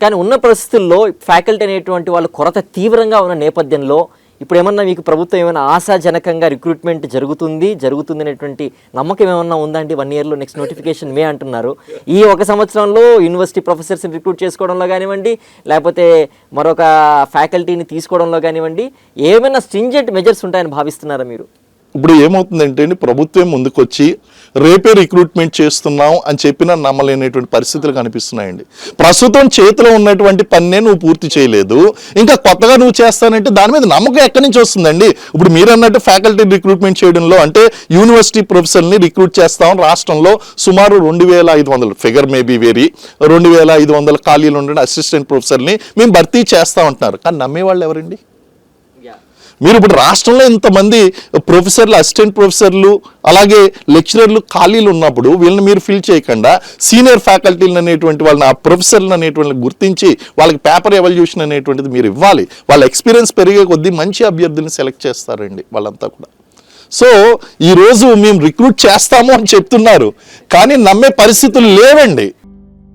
కానీ ఉన్న పరిస్థితుల్లో ఫ్యాకల్టీ అనేటువంటి వాళ్ళ కొరత తీవ్రంగా ఉన్న నేపథ్యంలో ఇప్పుడు ఏమన్నా మీకు ప్రభుత్వం ఏమైనా ఆశాజనకంగా రిక్రూట్మెంట్ జరుగుతుంది జరుగుతుంది అనేటువంటి నమ్మకం ఏమన్నా ఉందండి వన్ ఇయర్లో నెక్స్ట్ నోటిఫికేషన్ మే అంటున్నారు. ఈ ఒక సంవత్సరంలో యూనివర్సిటీ ప్రొఫెసర్స్ని రిక్రూట్ చేసుకోవడంలో కానివ్వండి లేకపోతే మరొక ఫ్యాకల్టీని తీసుకోవడంలో కానివ్వండి ఏమైనా స్ట్రింజెంట్ మెజర్స్ ఉంటాయని భావిస్తున్నారా మీరు? ఇప్పుడు ఏమవుతుందంటే అండి ప్రభుత్వం ముందుకొచ్చి రేపే రిక్రూట్మెంట్ చేస్తున్నాం అని చెప్పినా నమ్మలేనటువంటి పరిస్థితులు కనిపిస్తున్నాయండి. ప్రస్తుతం చేతిలో ఉన్నటువంటి పన్నే నువ్వు పూర్తి చేయలేదు. ఇంకా కొత్తగా నువ్వు చేస్తానంటే దాని మీద నమ్మకం ఎక్కడి నుంచి వస్తుందండి? ఇప్పుడు మీరు అన్నట్టు ఫ్యాకల్టీ రిక్రూట్మెంట్ చేయడంలో అంటే యూనివర్సిటీ ప్రొఫెసర్ని రిక్రూట్ చేస్తాం. రాష్ట్రంలో సుమారు రెండు వేల ఐదు వందలు ఫిగర్ మేబీ వేరీ రెండు వేల ఐదు వందల ఖాళీలు ఉండే అసిస్టెంట్ ప్రొఫెసర్ని మేము భర్తీ చేస్తా ఉంటున్నారు కానీ నమ్మేవాళ్ళు ఎవరండి? మీరు ఇప్పుడు రాష్ట్రంలో ఇంతమంది ప్రొఫెసర్లు అసిస్టెంట్ ప్రొఫెసర్లు అలాగే లెక్చరర్లు ఖాళీలు ఉన్నప్పుడు వీళ్ళని మీరు ఫిల్ చేయకుండా సీనియర్ ఫ్యాకల్టీలు అనేటువంటి వాళ్ళని ఆ ప్రొఫెసర్లు అనేటువంటి గుర్తించి వాళ్ళకి పేపర్ ఎవల్యూషన్ అనేటువంటిది మీరు ఇవ్వాలి. వాళ్ళ ఎక్స్పీరియన్స్ పెరిగే కొద్దీ మంచి అభ్యర్థిని సెలెక్ట్ చేస్తారండి వాళ్ళంతా కూడా. సో ఈరోజు మేము రిక్రూట్ చేస్తాము అని చెప్తున్నారు. కానీ నమ్మే పరిస్థితులు లేవండి.